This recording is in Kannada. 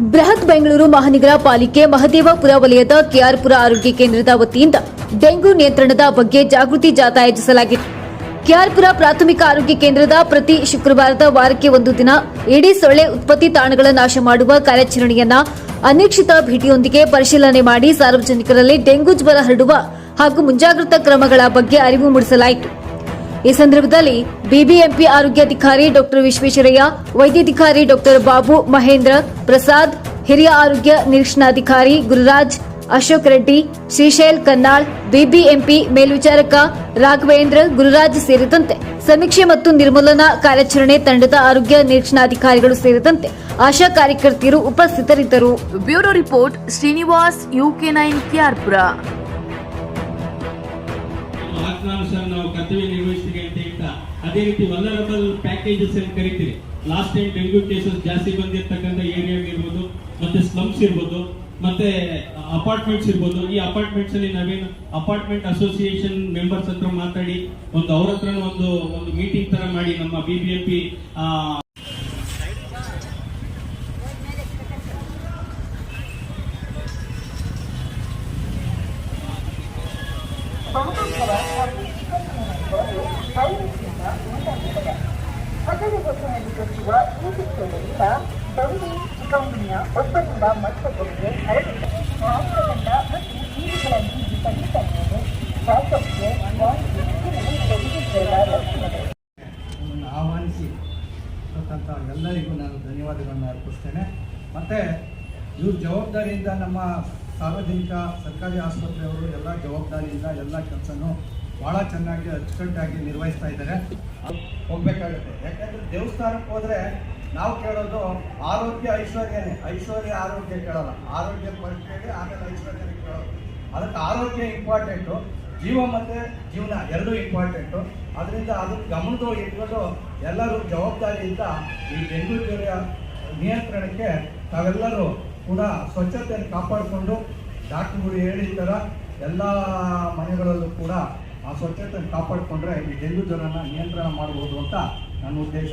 ಬೃಹತ್ ಬೆಂಗಳೂರು ಮಹಾನಗರ ಪಾಲಿಕೆ ಮಹದೇವಪುರ ವಲಯದ ಕೆಆರ್ಪುರ ಆರೋಗ್ಯ ಕೇಂದ್ರದ ವತಿಯಿಂದ ಡೆಂಗು ನಿಯಂತ್ರಣದ ಬಗ್ಗೆ ಜಾಗೃತಿ ಜಾಥಾ ಆಯೋಜಿಸಲಾಗಿತ್ತು. ಕೆಆರ್ಪುರ ಪ್ರಾಥಮಿಕ ಆರೋಗ್ಯ ಕೇಂದ್ರದ ಪ್ರತಿ ಶುಕ್ರವಾರದ ವಾರಕ್ಕೆ ಒಂದು ದಿನ ಇಡೀ ಸೊಳ್ಳೆ ಉತ್ಪತ್ತಿ ತಾಣಗಳ ನಾಶ ಮಾಡುವ ಕಾರ್ಯಾಚರಣೆಯನ್ನ ಅನಿರೀಕ್ಷಿತ ಭೇಟಿಯೊಂದಿಗೆ ಪರಿಶೀಲನೆ ಮಾಡಿ ಸಾರ್ವಜನಿಕರಲ್ಲಿ ಡೆಂಗು ಜ್ವರ ಹರಡುವ ಹಾಗೂ ಮುಂಜಾಗ್ರತಾ ಕ್ರಮಗಳ ಬಗ್ಗೆ ಅರಿವು ಮೂಡಿಸಲಾಯಿತು. ಈ ಸಂದರ್ಭದಲ್ಲಿ ಬಿಬಿಎಂಪಿ ಆರೋಗ್ಯಾಧಿಕಾರಿ ಡಾಕ್ಟರ್ ವಿಶ್ವೇಶ್ವರಯ್ಯ, ವೈದ್ಯಾಧಿಕಾರಿ ಡಾಕ್ಟರ್ ಬಾಬು ಮಹೇಂದ್ರ, ಪ್ರಸಾದ್, ಹಿರಿಯ ಆರೋಗ್ಯ ನಿರೀಕ್ಷಣಾಧಿಕಾರಿ ಗುರುರಾಜ್, ಅಶೋಕ್ ರೆಡ್ಡಿ, ಶ್ರೀಶೈಲ್ ಕನ್ನಾಳ್, ಬಿಬಿಎಂಪಿ ಮೇಲ್ವಿಚಾರಕ ರಾಘವೇಂದ್ರ, ಗುರುರಾಜ್ ಸೇರಿದಂತೆ ಸಮೀಕ್ಷೆ ಮತ್ತು ನಿರ್ಮೂಲನಾ ಕಾರ್ಯಾಚರಣೆ ತಂಡದ ಆರೋಗ್ಯ ನಿರೀಕ್ಷಣಾಧಿಕಾರಿಗಳು ಸೇರಿದಂತೆ ಆಶಾ ಕಾರ್ಯಕರ್ತೆಯರು ಉಪಸ್ಥಿತರಿದ್ದರು. Bureau report Srinivas, UK nine, KR Pura. ಆಜ್ಞಾನುಸಾರ ನಾವು ಕರ್ತವ್ಯ ನಿರ್ವಹಿಸ್ತೀವಿ ಅಂತ ಹೇಳ್ತಾ, ಅದೇ ರೀತಿ ವಲ್ಲರಬಲ್ ಪ್ಯಾಕೇಜಸ್ ಅಂತ ಕರಿತೀವಿ ಲಾಸ್ಟ್ ಟೈಮ್ ಡೆಂಗ್ಯೂ ಕೇಸಸ್ ಜಾಸ್ತಿ ಬಂದಿರತಕ್ಕಂಥ ಏರಿಯಾಗಿರ್ಬೋದು ಮತ್ತೆ ಸ್ಲಮ್ಸ್ ಇರ್ಬೋದು, ಮತ್ತೆ ಅಪಾರ್ಟ್ಮೆಂಟ್ಸ್ ಇರ್ಬೋದು. ಈ ಅಪಾರ್ಟ್ಮೆಂಟ್ಸ್ ಅಲ್ಲಿ ನಾವೇನು ಅಪಾರ್ಟ್ಮೆಂಟ್ ಅಸೋಸಿಯೇಷನ್ ಮೆಂಬರ್ಸ್ ಹತ್ರ ಮಾತಾಡಿ, ಒಂದು ಅವ್ರ ಹತ್ರ ಒಂದು ಒಂದು ಮೀಟಿಂಗ್ ತರ ಮಾಡಿ ನಮ್ಮ ಬಿಬಿಎಂಪಿ ಹಗಲುಗೊತ್ತಿನಲ್ಲಿ ಗೊತ್ತುವ ಈ ಚಿತ್ರಗಳಿಂದ ಡೆಂಗಿ ಚಿಕನ್ಗುನ್ಯ ಒಬ್ಬರಿಂದ ಮತ್ತೊಬ್ಬರಿಗೆ ಹರಡುತ್ತದೆ ಮತ್ತು ಜೀವಿಗಳಲ್ಲಿ ವಿಪರೀತ ಮೇಲೆ ಸ್ವಾತಂತ್ರ್ಯ ವಾಂತಿ ಇವು ಡೆಂಗಿ ಜ್ವರ ಲಕ್ಷಣಗಳು ನಮ್ಮನ್ನು ಆಹ್ವಾನಿಸಿ ಕೊಟ್ಟಂಥ ಎಲ್ಲರಿಗೂ ನಾನು ಧನ್ಯವಾದಗಳನ್ನು ಅರ್ಪಿಸ್ತೇನೆ. ಮತ್ತು ಇವ್ರ ಜವಾಬ್ದಾರಿಯಿಂದ ನಮ್ಮ ಸಾರ್ವಜನಿಕ ಸರ್ಕಾರಿ ಆಸ್ಪತ್ರೆಯವರು ಎಲ್ಲ ಜವಾಬ್ದಾರಿಯಿಂದ ಎಲ್ಲ ಕೆಲಸನೂ ಭಾಳ ಚೆನ್ನಾಗಿ ಅಚ್ಚುಕಟ್ಟಾಗಿ ನಿರ್ವಹಿಸ್ತಾ ಇದ್ದಾರೆ. ಹೋಗ್ಬೇಕಾಗುತ್ತೆ. ಯಾಕಂದ್ರೆ ದೇವಸ್ಥಾನಕ್ಕೆ ಹೋದರೆ ನಾವು ಕೇಳೋದು ಆರೋಗ್ಯ ಐಶ್ವರ್ಯನೇ. ಐಶ್ವರ್ಯ ಆರೋಗ್ಯ ಕೇಳಲ್ಲ. ಆರೋಗ್ಯ ಪರೀಕ್ಷೆಗೆ ಆಮೇಲೆ ಐಶ್ವರ್ಯನೇ ಕೇಳೋದು. ಅದಕ್ಕೆ ಆರೋಗ್ಯ ಇಂಪಾರ್ಟೆಂಟು. ಜೀವ ಮತ್ತು ಜೀವನ ಎರಡೂ ಇಂಪಾರ್ಟೆಂಟು. ಅದರಿಂದ ಅದಕ್ಕೆ ಗಮನದ ಇಟ್ಕೊಂಡು ಎಲ್ಲರೂ ಜವಾಬ್ದಾರಿಯಿಂದ ಈ ಬೆಂಗಳೂರು ನಿಯಂತ್ರಣಕ್ಕೆ ತಾವೆಲ್ಲರೂ ಕೂಡ ಸ್ವಚ್ಛತೆಯನ್ನು ಕಾಪಾಡಿಕೊಂಡು ಡಾಕ್ಟ್ರುಗಳು ಹೇಳಿದ ಥರ ಎಲ್ಲ ಮನೆಗಳಲ್ಲೂ ಕೂಡ ಆ ಸ್ವಚ್ಛತೆಯನ್ನು ಕಾಪಾಡಿಕೊಂಡ್ರೆ ಈ ಡೆಂಗ್ಯೂ ಜ್ವರನ ನಿಯಂತ್ರಣ ಮಾಡ್ಬೋದು ಅಂತ ನನ್ನ ಉದ್ದೇಶ.